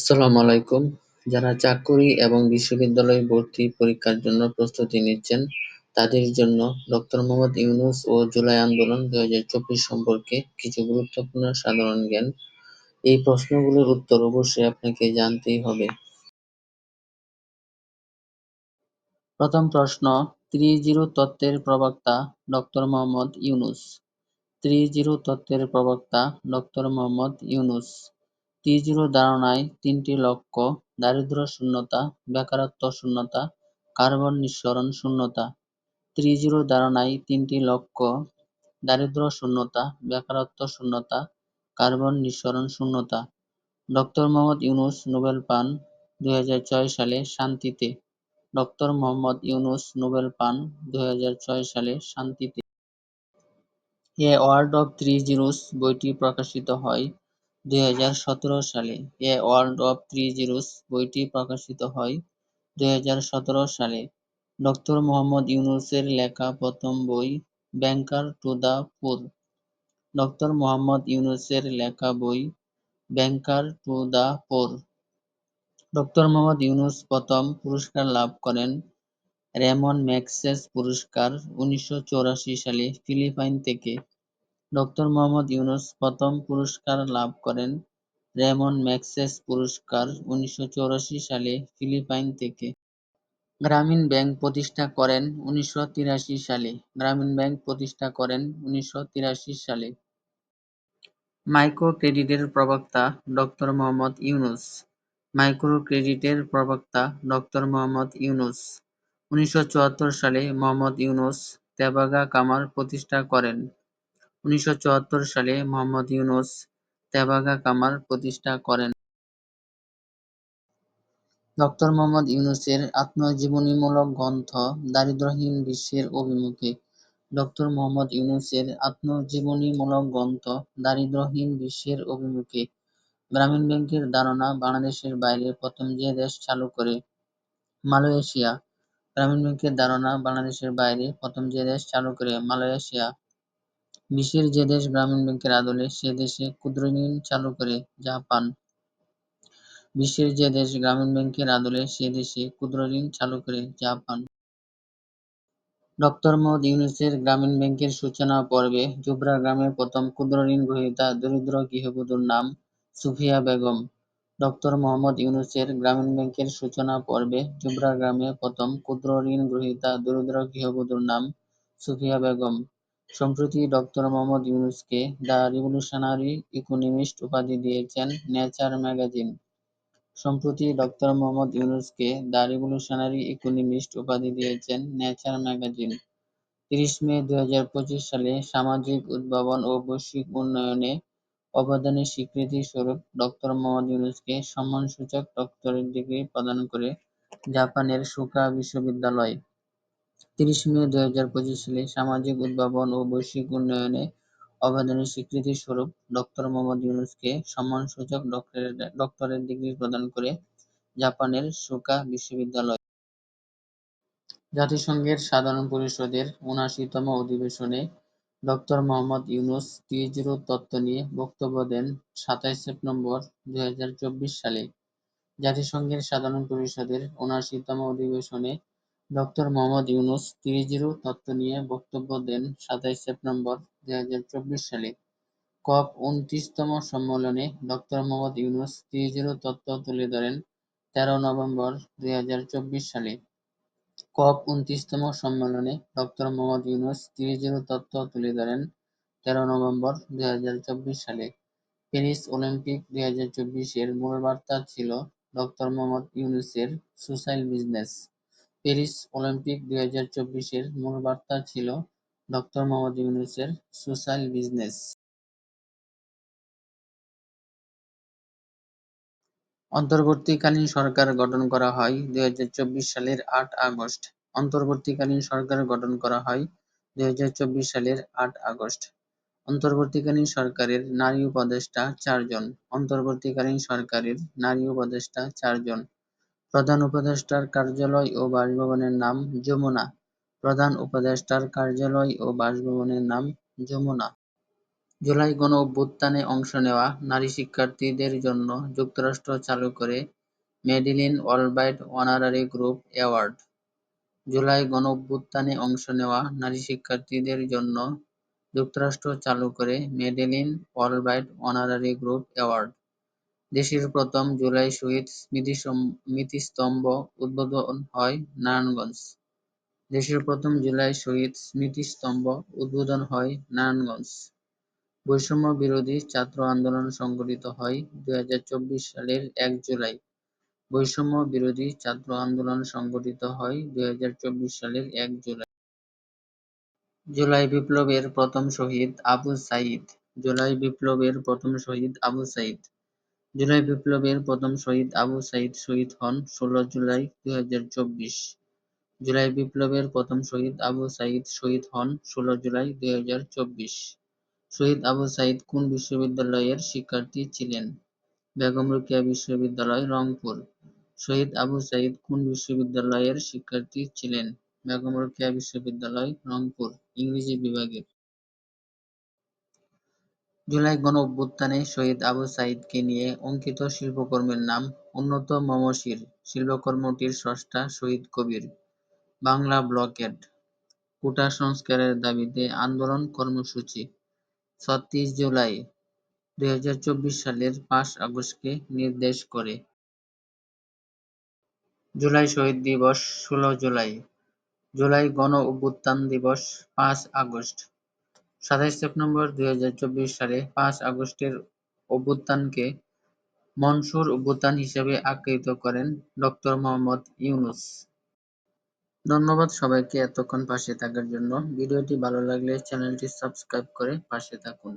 আসসালামু আলাইকুম। যারা চাকুরি এবং বিশ্ববিদ্যালয় ভর্তি পরীক্ষার জন্য প্রস্তুতি নিচ্ছেন, তাদের জন্য ডক্টর মোহাম্মদ ইউনুস ও জুলাই আন্দোলন দুই হাজার চব্বিশ সম্পর্কে কিছু গুরুত্বপূর্ণ সাধারণ জ্ঞান। এই প্রশ্নগুলোর উত্তর অবশ্যই আপনাকে জানতেই হবে। প্রথম প্রশ্ন থ্রি জিরো তত্ত্বের প্রবক্তা doctor Mohammad Yunus. Three zero তত্ত্বের প্রবক্তা ডক্টর মোহাম্মদ ইউনুস। টি জিরো ধারণায় তিনটি লক্ষ্য, দারিদ্র্য শূন্যতা, বেকারত্ব শূন্যতা, কার্বন নিঃসরণ শূন্যতা। ত্রি জিরো ধারণায় তিনটি লক্ষ্য, দারিদ্র্য শূন্যতা, বেকারত্ব শূন্যতা, কার্বন নিঃসরণ শূন্যতা। ডক্টর মোহাম্মদ ইউনুস নোবেল পান দুই হাজার ছয় সালে শান্তিতে। ডক্টর মোহাম্মদ ইউনুস নোবেল পান দুই হাজার ছয় সালে শান্তিতে। A world of three zeros বইটি প্রকাশিত হয় দুই হাজার সতেরো সালে a world of three zeros বইটি প্রকাশিত হয়। দুই হাজার সতেরো সালে ডক্টর মোহাম্মদ ইউনুসের লেখা প্রথম বই, banker to the poor. Doctor Mohammad ইউনুসের লেখা বই, banker to the poor. Doctor Mohammad Yunus প্রথম পুরস্কার লাভ করেন রেমন ম্যাগসেস পুরস্কার উনিশশো চুরাশি সালে ফিলিপাইন থেকে। ডক্টর মোহাম্মদ ইউনুস প্রথম পুরস্কার লাভ করেন রেমন ম্যাগসেস পুরস্কার উনিশশো চুরাশি সালে ফিলিপাইন থেকে। গ্রামীণ ব্যাংক প্রতিষ্ঠা করেন উনিশশো তিরাশি সালে। গ্রামীণ ব্যাংক প্রতিষ্ঠা করেন উনিশশো তিরাশি সালে। মাইক্রো ক্রেডিটের প্রবক্তা ডক্টর মোহাম্মদ ইউনুস। মাইক্রো ক্রেডিটের প্রবক্তা ডক্টর মোহাম্মদ ইউনুস। উনিশশো চুয়াত্তর সালে মোহাম্মদ ইউনুস তেবাগা কামার প্রতিষ্ঠা করেন। উনিশশো চুয়াত্তর সালে মোহাম্মদ ইউনুস তেবাগা কামার প্রতিষ্ঠা করেন। ডক্টর মোহাম্মদ ইউনুসের আত্মজীবনীমূলক গ্রন্থ দারিদ্র্যহীন বিশ্বের অভিমুখে। ডক্টর মোহাম্মদ ইউনুসের আত্মজীবনীমূলক গ্রন্থ দারিদ্র্যহীন বিশ্বের অভিমুখে। গ্রামীণ ব্যাংকের ধারণা বাংলাদেশের বাইরে প্রথম যে দেশ চালু করে মালয়েশিয়া। গ্রামীণ ব্যাংকের ধারণা বাংলাদেশের বাইরে প্রথম যে দেশ চালু করে মালয়েশিয়া। বিশ্বের যে দেশ গ্রামীণ ব্যাংকের আদলে সে দেশে ক্ষুদ্রঋণ চালু করে জাপান বিশ্বের যে দেশ গ্রামীণ ব্যাংকের আদলে সে দেশে ক্ষুদ্রঋণ চালু করে জাপান ডক্টর মোহাম্মদ ইউনুসের গ্রামীণ ব্যাংকের সূচনা পর্বে জুবরা গ্রামে প্রথম ক্ষুদ্রঋণ গ্রহীতা দরিদ্র গৃহবধূর নাম সুফিয়া বেগম। ডক্টর মোহাম্মদ ইউনুসের গ্রামীণ ব্যাংকের সূচনা পর্বে জুবরা গ্রামে প্রথম ক্ষুদ্র ঋণ গ্রহীতা দরিদ্র গৃহবধূর নাম সুফিয়া বেগম। সম্প্রতি ডক্টর মোহাম্মদ ইউনুসকে দ্য রিভলিউশনারি ইকোনমিস্ট উপাধি দিয়েছেন নেচার ম্যাগাজিন। সম্প্রতি ডক্টর মোহাম্মদ ইউনুসকে দ্য রিভলিউশনারি ইকোনমিস্ট উপাধি দিয়েছেন নেচার ম্যাগাজিন। তিরিশ মে দু হাজার পঁচিশ সালে সামাজিক উদ্ভাবন ও বৈশ্বিক উন্নয়নে অবদানের স্বীকৃতি স্বরূপ ডক্টর মোহাম্মদ ইউনুসকে সম্মানসূচক ডক্টরেট ডিগ্রি প্রদান করে জাপানের সুকা বিশ্ববিদ্যালয়। তিরিশ মে দুই হাজার পঁচিশ সালে সামাজিক উদ্ভাবন ও বৈশ্বিক উন্নয়নে অবদানের স্বীকৃতি স্বরূপ ডক্টর মোহাম্মদ ইউনুসকে সম্মানসূচক ডক্টরেট ডিগ্রি প্রদান করে জাপানের সুকা বিশ্ববিদ্যালয়। জাতিসংঘের সাধারণ পরিষদের উনআশিতম অধিবেশনে ডক্টর মোহাম্মদ ইউনুস টি-জিরো তত্ত্ব নিয়ে বক্তব্য দেন সাতাইশ সেপ্টেম্বর দুই হাজার চব্বিশ সালে। জাতিসংঘের সাধারণ পরিষদের উনআশিতম অধিবেশনে ডক্টর মোহাম্মদ ইউনুস টি-জিরো তত্ত্ব নিয়ে বক্তব্য দেন সাতাইশ সেপ্টেম্বর দুই হাজার চব্বিশ সালে। কপ উনত্রিশতম সম্মেলনে ডক্টর মোহাম্মদ ইউনুস টি-জিরো তত্ত্ব তুলে ধরেন তেরো নভেম্বর দুই হাজার চব্বিশ সালে। কপ উনত্রিশতম সম্মেলনে ডক্টর মোহাম্মদ ইউনুস টি-জিরো তত্ত্ব তুলে ধরেন তেরো নভেম্বর দুই হাজার চব্বিশ সালে। প্যারিস অলিম্পিক দুই হাজার চব্বিশ এর মূল বার্তা ছিল ডক্টর মোহাম্মদ ইউনুসের সোশ্যাল বিজনেস। প্যারিস অলিম্পিক দুই এর মূল বার্তা ছিল ডক্টর মোহাম্মদ ইউনুসের সোশ্যাল বিজনেস। অন্তর্বর্তীকালীন সরকার গঠন করা হয় দুই হাজার চব্বিশ সালের আট আগস্ট। অন্তর্বর্তীকালীন সরকার গঠন করা হয় দুই হাজার চব্বিশ সালের আট আগস্ট। অন্তর্বর্তীকালীন সরকারের নারী উপদেষ্টা চারজন। অন্তর্বর্তীকালীন সরকারের নারী উপদেষ্টা চারজন। প্রধান উপদেষ্টার কার্যালয় ও বাসভবনের নাম যমুনা। প্রধান উপদেষ্টার কার্যালয় ও বাসভবনের নাম যমুনা। জুলাই গণঅভ্যুত্থানে অংশ নেওয়া নারী শিক্ষার্থীদের জন্য যুক্তরাষ্ট্র চালু করে Madeleine Albright honorary group award. July গণঅভ্যুত্থানে অংশ নেওয়া নারী শিক্ষার্থীদের জন্য যুক্তরাষ্ট্র চালু করে Madeleine Albright honorary group award. দেশের প্রথম জুলাই শহীদ স্মৃতিস্তম্ভ উদ্বোধন হয় নারায়ণগঞ্জ। দেশের প্রথম জুলাই শহীদ স্মৃতিস্তম্ভ উদ্বোধন হয় নারায়ণগঞ্জ। বৈষম্য বিরোধী ছাত্র আন্দোলন সংগঠিত হয় দুই হাজার চব্বিশ সালের এক জুলাই। বৈষম্য বিরোধী ছাত্র আন্দোলন সংগঠিত হয় দুই হাজার চব্বিশ সালের এক জুলাই। জুলাই বিপ্লবের প্রথম শহীদ আবু সাইদ। জুলাই বিপ্লবের প্রথম শহীদ আবু সাইদ। জুলাই বিপ্লবের প্রথম শহীদ আবু সাইদ শহীদ হন ষোল জুলাই দুই হাজার চব্বিশ। জুলাই বিপ্লবের প্রথম শহীদ আবু সাঈদ শহীদ হন ষোলো জুলাই দুই হাজার চব্বিশ। শহীদ আবু সাইদ কোন বিশ্ববিদ্যালয়ের শিক্ষার্থী ছিলেন? বেগম রোকেয়া বিশ্ববিদ্যালয়, রংপুর। শহীদ আবু সাঈদ কোন বিশ্ববিদ্যালয়ের শিক্ষার্থী ছিলেন? বেগম রোকেয়া বিশ্ববিদ্যালয়, রংপুর, ইংরেজি বিভাগের। জুলাই গণঅভ্যুত্থানে শহীদ আবু সাইদকে নিয়ে অঙ্কিত শিল্পকর্মের নাম উন্নত মমশির। শিল্পকর্মটির স্রষ্টা শহীদ কবির। বাংলা ব্লকেড কোটা সংস্কারের দাবিতে আন্দোলন কর্মসূচি। ছত্রিশ জুলাই দুই হাজার চব্বিশ সালের পাঁচ আগস্টকে নির্দেশ করে। জুলাই শহীদ দিবস ষোলো জুলাই। জুলাই গণ অভ্যুত্থান দিবস পাঁচ আগস্ট। সাতাইশ সেপ্টেম্বর দুই হাজার চব্বিশ সালে পাঁচ আগস্টের অভ্যুত্থানকে মনসুর অভ্যুত্থান হিসেবে আখ্যায়িত করেন ডক্টর মোহাম্মদ ইউনুস। ধন্যবাদ সবাইকে এতক্ষণ পাশে থাকার জন্য। ভিডিওটি ভালো লাগলে চ্যানেলটি সাবস্ক্রাইব করে পাশে থাকুন।